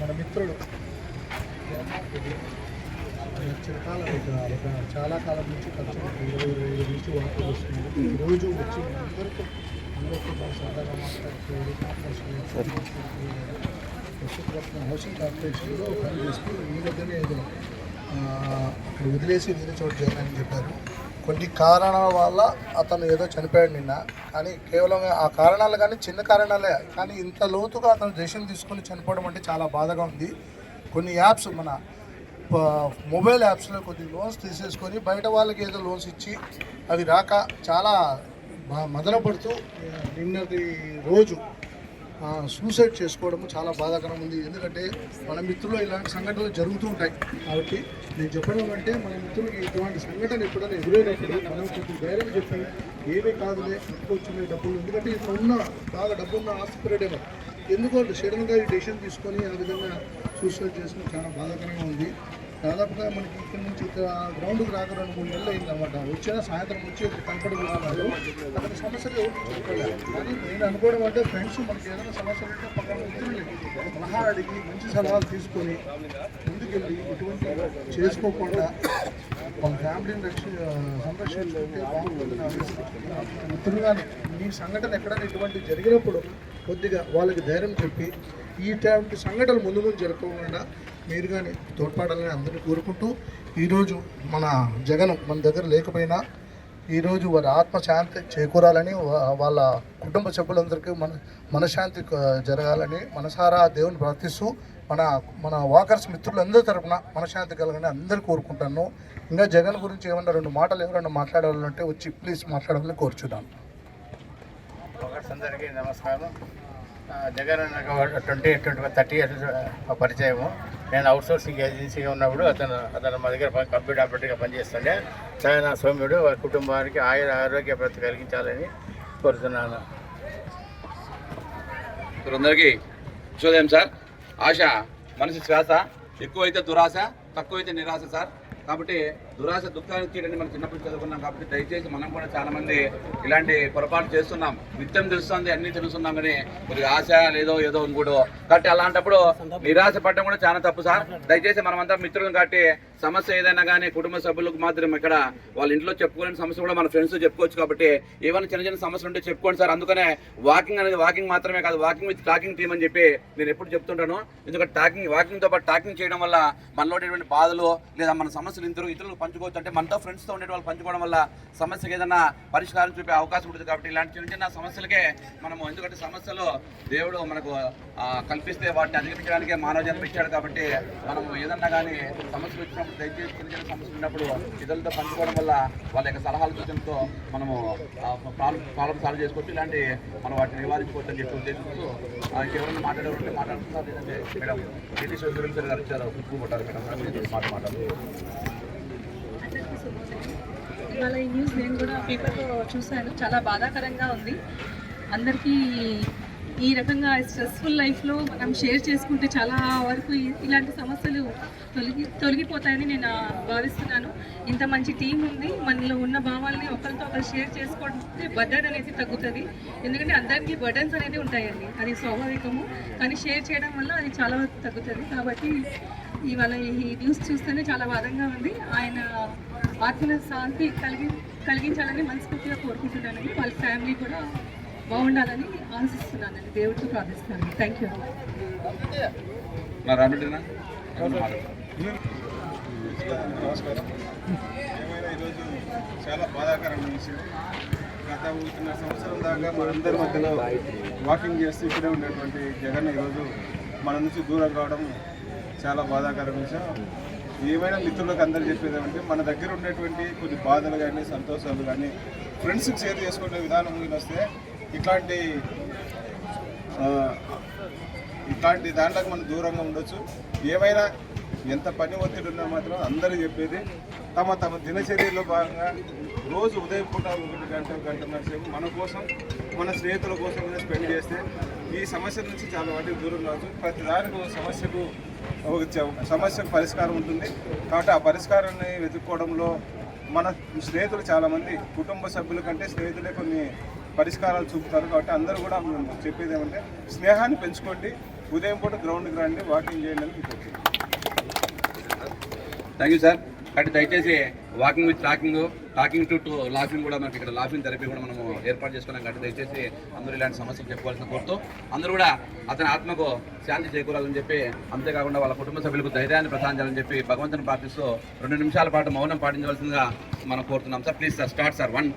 మన మిత్రుడు చిరకాల ఒక చాలా కాలం నుంచి ఖర్చు ఇరవై ఇరవై ఐదు నుంచి వార్తలు వస్తుంది ఈరోజు వచ్చి బాగా హౌసింగ్ కార్పొరేషన్లో పనిచేస్తూ ఈ మధ్యనే ఏదో అక్కడ వదిలేసి వేరే చోటు చేయాలని చెప్పారు. కొన్ని కారణాల వల్ల అతను ఏదో చనిపోయాడు నిన్న. కానీ కేవలం ఆ కారణాలు కానీ చిన్న కారణాలే. కానీ ఇంత లోతుగా అతను దేశం తీసుకొని చనిపోవడం అంటే చాలా బాధగా ఉంది. కొన్ని యాప్స్ మన మొబైల్ యాప్స్లో కొన్ని లోన్స్ తీసేసుకొని బయట వాళ్ళకి ఏదో లోన్స్ ఇచ్చి అవి రాక చాలా మదనపడుతూ నిన్నటి రోజు సూసైడ్ చేసుకోవడం చాలా బాధాకరం ఉంది. ఎందుకంటే మన మిత్రులు ఇలాంటి సంఘటనలు జరుగుతూ ఉంటాయి. కాబట్టి నేను చెప్పడం అంటే మన మిత్రులకి ఇటువంటి సంఘటన ఎప్పుడైనా ఎదురైనప్పుడు మనం కొంచెం ధైర్యం చెప్పి ఏమీ కాదులే వచ్చిన డబ్బులు ఎందుకంటే ఇప్పుడు ఉన్న బాగా డబ్బున్న ఆస్తి పీరియడ్ ఎందుకో సడన్గా ఈ డెసిషన్ తీసుకొని ఆ విధంగా సూసైడ్ చేసుకుని చాలా బాధాకరంగా ఉంది. దాదాపుగా మనకి ఇక్కడ నుంచి ఇక్కడ గ్రౌండ్కి రాక రెండు మూడు నెలలు అయిందన్నమాట. వచ్చినా వచ్చిన సాయంత్రం వచ్చి కనపడి కూర్చున్నాడు అక్కడ సమస్యలు కానీ నేను అనుకోవడం అంటే ఫ్రెండ్స్ మనకి ఏదైనా సమస్యలు ఉంటే పక్కన మిత్రుల్ని సలహా అడిగి మంచి సలహాలు తీసుకొని ముందుకెళ్ళి ఎటువంటి చేసుకోకుండా మన ఫ్యామిలీని రక్ష సంరక్షించుకుంటే బాగుంటుంది మిత్రులుగానే ఈ సంఘటన ఎక్కడైనా ఇటువంటి జరిగినప్పుడు కొద్దిగా వాళ్ళకి ధైర్యం చెప్పి ఈ టైంకి సంఘటనలు ముందు ముందు జరగకుండా మీరు కానీ తోడ్పడాలని అందరినీ కోరుకుంటూ ఈరోజు మన జగన్ మన దగ్గర లేకపోయినా ఈరోజు వారి ఆత్మశాంతి చేకూరాలని వాళ్ళ కుటుంబ సభ్యులందరికీ మన మనశ్శాంతి జరగాలని మనసారా దేవుని ప్రార్థిస్తూ మన మన వాకర్స్ మిత్రులందరి తరపున మనశ్శాంతి కలగని అందరు కోరుకుంటాను. ఇంకా జగన్ గురించి ఏమన్నా రెండు మాటలు ఎవరైనా మాట్లాడాలంటే వచ్చి ప్లీజ్ మాట్లాడాలని కోరుచున్నాను. ఒకటి అందరికీ నమస్కారం. Jagan twenty twenty thirty years పరిచయము. నేను అవుట్ సోర్సింగ్ ఏజెన్సీగా ఉన్నప్పుడు అతను అతను మా దగ్గర కంప్యూటర్ ఆపరేటర్గా పనిచేస్తుండే సరే నా సౌమ్యుడు వారి కుటుంబానికి ఆయుర ఆరోగ్య భద్రత కలిగించాలని కోరుతున్నాను. అందరికీ శుభోదయం సార్. ఆశ మనిషి శ్వాస ఎక్కువైతే దురాశ తక్కువైతే నిరాశ సార్. కాబట్టి దురాశ దుఃఖానికి తీయడని మనం చిన్నప్పుడు చదువుకున్నాం కాబట్టి దయచేసి మనం కూడా చాలా మంది ఇలాంటి పొరపాటు చేస్తున్నాం. నిత్యం తెలుస్తుంది అన్ని తెలుస్తున్నాం కానీ మరి ఆశ లేదో ఏదో ఇంకోటో. కాబట్టి అలాంటప్పుడు నిరాశ పడడం కూడా చాలా తప్పు సార్. దయచేసి మనమంతా మిత్రులను కాబట్టి సమస్య ఏదైనా కానీ కుటుంబ సభ్యులకు మాత్రం ఇక్కడ వాళ్ళ ఇంట్లో చెప్పుకోలేని సమస్య కూడా మన ఫ్రెండ్స్ చెప్పుకోవచ్చు కాబట్టి ఏమైనా చిన్న చిన్న సమస్యలు ఉంటే చెప్పుకోండి సార్. అందుకనే వాకింగ్ అనేది వాకింగ్ మాత్రమే కాదు వాకింగ్ విత్ టాకింగ్ టీమ్ అని చెప్పి నేను ఎప్పుడు చెప్తుంటాను. ఎందుకంటే టాకింగ్ వాకింగ్తో పాటు టాకింగ్ చేయడం వల్ల మనలో ఉండేటువంటి బాధలు లేదా మన సమస్యలు ఇద్దరు ఇతరులకు పంచుకోవచ్చు. అంటే మనతో ఫ్రెండ్స్తో ఉండే వాళ్ళు పంచుకోవడం వల్ల సమస్యకి ఏదైనా పరిష్కారం చూపే అవకాశం ఉంటుంది కాబట్టి ఇలాంటి చిన్న చిన్న సమస్యలకే మనము ఎందుకంటే సమస్యలు దేవుడు మనకు కల్పిస్తే వాటిని అధిగమించడానికే మానవ జన్మ ఇచ్చాడు కాబట్టి మనం ఏదన్నా కానీ సమస్యలు వచ్చినప్పుడు దయచేసి చిన్న చిన్న సమస్యలు ఉన్నప్పుడు ఇతరులతో పంచుకోవడం వల్ల వాళ్ళ యొక్క సలహాల సూచనతో మనము ప్రాబ్లం ప్రాబ్లం సాల్వ్ చేసుకోవచ్చు. ఇలాంటి మనం వాటిని నివారించుకోవచ్చు అని చెప్పి ఉద్దేశిస్తూ ఇంకెవరైనా మాట్లాడుతున్నారు మేడం ఏటీ సురేంద్ర గారు ఇచ్చారు ఉప్పు మేడం. మాట మాట్లాడారు ఇవాళ ఈ న్యూస్ నేను కూడా పేపర్లో చూశాను. చాలా బాధాకరంగా ఉంది. అందరికీ ఈ రకంగా స్ట్రెస్ఫుల్ లైఫ్లో మనం షేర్ చేసుకుంటే చాలా వరకు ఇలాంటి సమస్యలు తొలగి తొలగిపోతాయని నేను భావిస్తున్నాను. ఇంత మంచి టీం ఉంది. మనలో ఉన్న భావాల్ని ఒకరితో ఒకరు షేర్ చేసుకుంటే బర్డన్ అనేది తగ్గుతుంది. ఎందుకంటే అందరికీ బర్డన్స్ అనేది ఉంటాయండి. అది స్వాభావికము. కానీ షేర్ చేయడం వల్ల అది చాలా వరకు తగ్గుతుంది. కాబట్టి ఇవాళ ఈ న్యూస్ చూస్తేనే చాలా బాధంగా ఉంది. ఆయన ఆత్మల శాంతి కలిగి కలిగించాలని మనస్ఫూర్తిగా కోరుకుంటున్నానండి వాళ్ళ ఫ్యామిలీ కూడా బాగుండాలని ఆశిస్తున్నానండి దేవుడితో ప్రార్థిస్తున్నాను. థ్యాంక్ యూ నా రాబిడ్డనా నమస్కారం. ఏమైనా ఈరోజు చాలా బాధాకరమైన విషయం. గత ఒకటిన్నర సంవత్సరం దాకా మనందరి మధ్యలో వాకింగ్ చేస్తూ ఇక్కడే ఉండేటువంటి జగన్ ఈరోజు మన నుంచి దూరం కావడం చాలా బాధాకరమైన విషయం. ఏమైనా మిత్రులకు అందరు చెప్పేది మన దగ్గర ఉండేటువంటి కొన్ని బాధలు కానీ సంతోషాలు కానీ ఫ్రెండ్స్కి షేర్ చేసుకునే విధానం వస్తే ఇట్లాంటి ఇట్లాంటి దాంట్లోకి మనం దూరంగా ఉండొచ్చు. ఏమైనా ఎంత పని ఒత్తిడి ఉన్నా మాత్రం అందరూ చెప్పేది తమ తమ దినచర్యలో భాగంగా రోజు ఉదయం పూట ఒకటి గంట గంటన్నర సేపు మన కోసం మన స్నేహితుల కోసం స్పెండ్ చేస్తే ఈ సమస్య నుంచి చాలా వాటికి దూరం కావచ్చు. ప్రతి దానికి ఒక సమస్యకు ఒక సమస్యకు పరిష్కారం ఉంటుంది. కాబట్టి ఆ పరిష్కారాన్ని వెతుక్కోవడంలో మన స్నేహితులు చాలామంది కుటుంబ సభ్యుల కంటే స్నేహితులే కొన్ని పరిష్కారాలు చూపుతారు. కాబట్టి అందరూ కూడా మేము చెప్పేది ఏమంటే స్నేహాన్ని పెంచుకోండి. ఉదయం పూట గ్రౌండ్కి రండి వాకింగ్ చేయండి అని థ్యాంక్ యూ సార్. అంటే దయచేసి walking with talking talking to too laughing కూడా మనకి ఇక్కడ లాఫింగ్ థెరపీ కూడా మనము ఏర్పాటు చేసుకున్నాం కాబట్టి దయచేసి అందరూ ఇలాంటి సమస్యలు చెప్పుకోవాల్సిన కోరుతూ అందరూ కూడా అతని ఆత్మకు శాంతి చేకూరాలని చెప్పి అంతేకాకుండా వాళ్ళ కుటుంబ సభ్యులకు ధైర్యాన్ని ప్రసాదించాలని చెప్పి భగవంతుని ప్రార్థిస్తూ రెండు నిమిషాల పాటు మౌనం పాటించవలసిందిగా మనం కోరుతున్నాం. Sir please sir start sir one